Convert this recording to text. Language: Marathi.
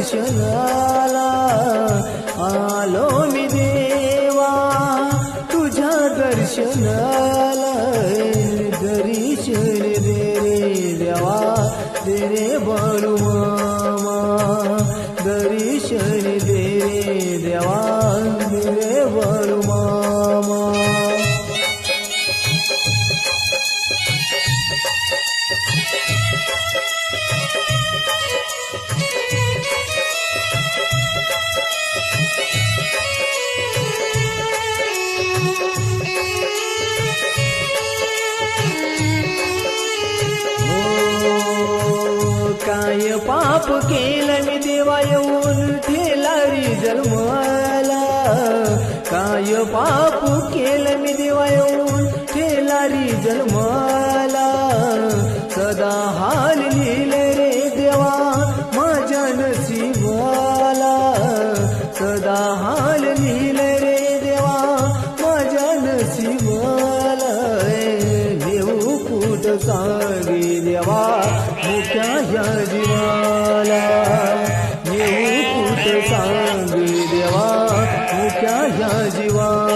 दर्शनाला आलो मी देवा तुझ्या दर्शनाला दर्शन दे रे देवा दे रे बाळू मामा दर्शन काय पाप केलं मी देवा येऊन ठेलारी जन्माला. काय पाप केलं मी देवा येऊन ठेलारी जन्माला. सदा हाल लिहिले रे देवा माझ्या नशिबाला. सदा हाल लिहिले सांगे देवा मुख्या या जीवाला. नेऊ कुठ सांगे देवा मुख्या या जीवा